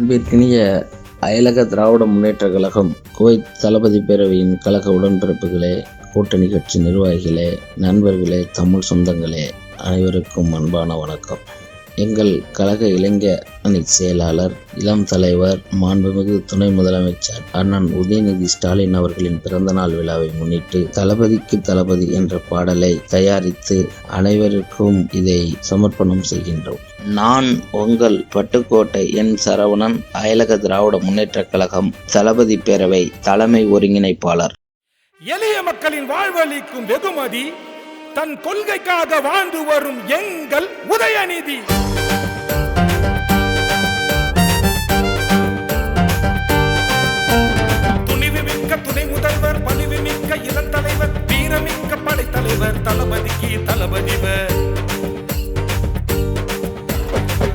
அன்பிற்கினிய அயலக திராவிட முன்னேற்ற கழகம் குவைத் தளபதி பேரவையின் கழக உடன்பிறப்புகளே கூட்டணி கட்சி நிர்வாகிகளே நண்பர்களே தமிழ் சொந்தங்களே அனைவருக்கும் அன்பான வணக்கம். எங்கள் கழக இளைஞர் அணி செயலாளர் இளம் தலைவர் மாண்புமிகு துணை முதலமைச்சர் அண்ணன் உதயநிதி ஸ்டாலின் அவர்களின் பிறந்தநாள் விழாவை முன்னிட்டு தளபதிக்கு தளபதி என்ற பாடலை தயாரித்து அனைவருக்கும் இதை சமர்ப்பணம் செய்கின்றோம். நான் உங்கள் பட்டுக்கோட்டை என் சரவணன் அயலக திராவிட முன்னேற்றக் கழகம் தளபதி பேரவை தலைமை ஒருங்கிணைப்பாளர். எளிய மக்களின் வாழ்வளிக்கும் வெகுமதி தன் கொள்கைக்காக வாழ்ந்து வரும் எங்கள் உதயநிதி. தளபதிக்கு தளபதிவர்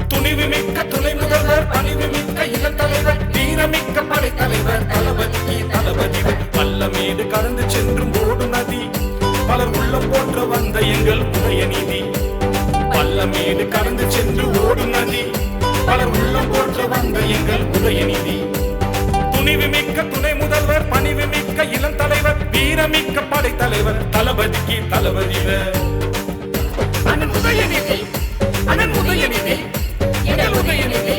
துணிவு மிக்க துணை முதல்வர் பணிவு மிக்க இளத்தலைவர் வீரமிக்க படைத்தலைவர் தளபதிக்கு தளபதிவ பல்ல மீது கடந்து சென்றும் ஓடும் நதி பலர் உள்ள போன்ற வந்த எங்கள் உதய நிதி. பல்ல மீது கடந்து சென்று ஓடும் நதி பலர் உள்ளம் போன்ற வந்த எங்கள் உதய நிதி. துணிவு மிக்க துணை முதல்வர் பணிவு மிக்க தளபதிவர் அண்ணன் உதயநிதி அண்ணன் உதயநிதி எங்கள் உதயநிதி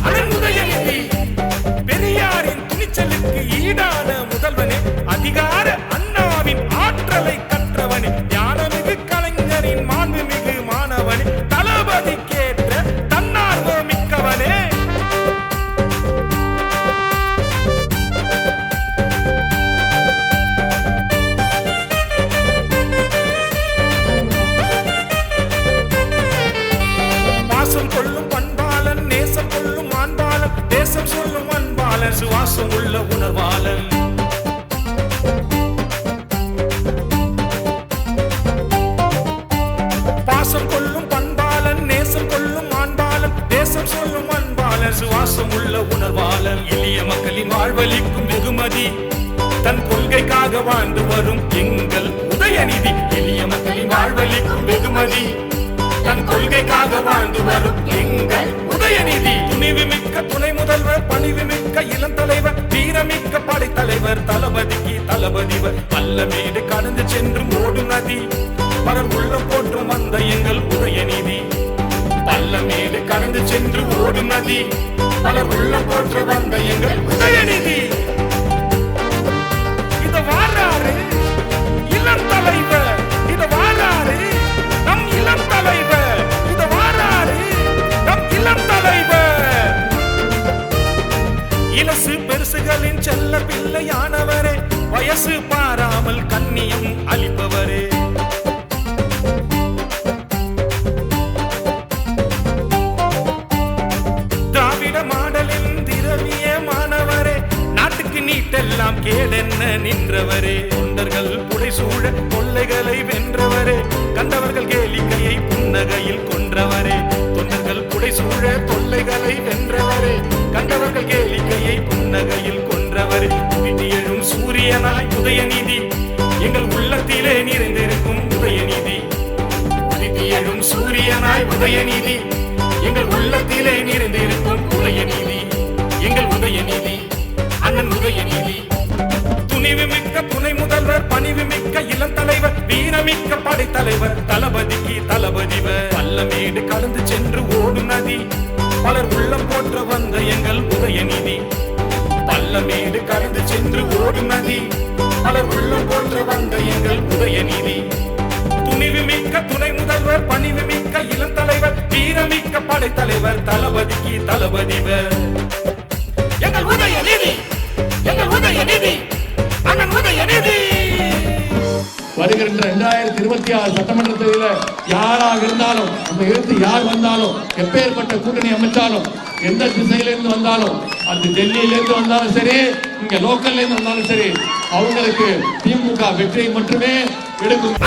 அண்ணன் உதயநிதி பெரியாரின் துணிச்சலுக்கு ஈடான முதல்வனே அதிகார அன்பாளன் உள்ள உணர்வாளன் பாசம் கொள்ளும் பண்பாளன் நேசம் கொள்ளும் ஆண்பாளன் தேசம் சொல்லும் அன்பாளன் சுவாசம் உள்ள உணர்வாளன். எளிய மக்களின் வாழ்வளிக்கும் வெகுமதி தன் கொள்கைக்காக வாழ்ந்து வரும் எங்கள் உதயநிதி. எளிய மக்களின் வாழ்வளிக்கும் வெகுமதி தன் கொள்கைக்காக வாழ்ந்து வரும் எங்கள் உதயநிதி. துணிவு மிக்க துணை முதல்வர் பணிவு சென்று ஓடும் நதி பலர் உள்ளம் போற்று வந்த எங்கள் உதயநிதி. இத வாராரு இளம் தலைவர். இத வாராரு நம் இளம் தலைவர். இத வாராரு நம் இளம் தலைவர். இலசு பெருசுகளின் செல்ல பிள்ளையானவரே வயசு பாராமல் கண்ணியம் அளிப்பவரே. நின்றவரே தொண்டர்கள் புடைசூழ கொள்ளைகளை வென்றவரே கண்டவர்கள் கேளிக்கையை புன்னகையில் கொன்றவரே தொண்டர்கள் புடைசூழ தொல்லைகளை வென்றவரே கண்டவர்கள் கேளிக்கையை புன்னகையில் கொன்றவரே. விதி எழும் சூரியனாய் உதயநிதி எங்கள் உள்ளத்திலே நிறைந்திருக்கும் உதயநிதி. உதித்து எழும் சூரியனாய் உதயநிதி எங்கள் உள்ளத்திலே நிறைந்திருக்கும் உதயநிதி. எங்கள் உதயநிதி அண்ணன் உதயநிதி. துணிவு மிக்க துணை முதல்வர் பணிவு மிக்க இளம் தலைவர் வீரமிக்க படைத்தலைவர் தளபதிக்கு தளபதிவர். பல்லமேடு கலந்து சென்று ஓடும் நதி பலர் உள்ளம் போற்ற வந்த எங்கள் உதயநிதி பல்லமேடு கலந்து சென்று ஓடும் நதி பலர் உள்ளம் போற்ற வந்த எங்கள் உதயநிதி துணிவு மிக்க துணை முதல்வர் பணிவு மிக்க இளம் தலைவர் வீரமிக்க படைத்தலைவர் தளபதிக்கு தளபதிவர். வருகின்ற இரண்டாயிரத்தி இருபத்தி ஆறு சட்டமன்ற தேர்தலில் யாராக இருந்தாலும் நம்ம எழுத்து யார் வந்தாலும் எப்பேற்பட்ட கூட்டணி அமைச்சாலும் எந்த திசையிலிருந்து வந்தாலும் அது டெல்லியிலிருந்து வந்தாலும் சரி இங்க லோக்கல்ல இருந்து வந்தாலும் சரி அவங்களுக்கு திமுக வெற்றியை மட்டுமே எடுக்கும்.